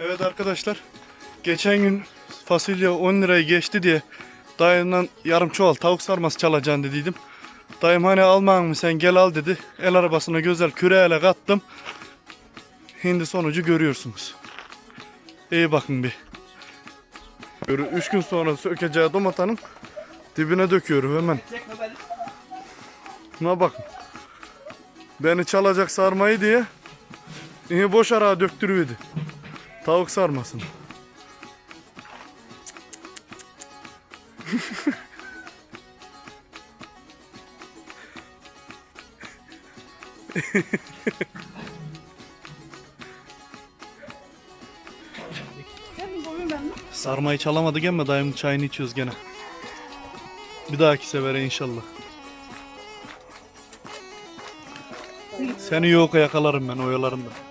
Evet arkadaşlar. Geçen gün fasulye 10 lirayı geçti diye dayımdan yarım çuval tavuk sarması çalacaksın dediydim. Dayım hani alman mı sen gel al dedi. El arabasına güzel küreğiyle kattım. Şimdi sonucu görüyorsunuz. İyi bakın bir. Böyle 3 gün sonra sökeceği domatanın dibine döküyorum hemen. Buna bakın. Beni çalacak sarmayı diye iyi boş ara döktürüyordu. Tavuk sarmasın. Sarmayı çalamadık ama dayımın çayını içiyoruz gene. Bir dahaki sefere inşallah. Seni yok yakalarım ben oyalarım ben.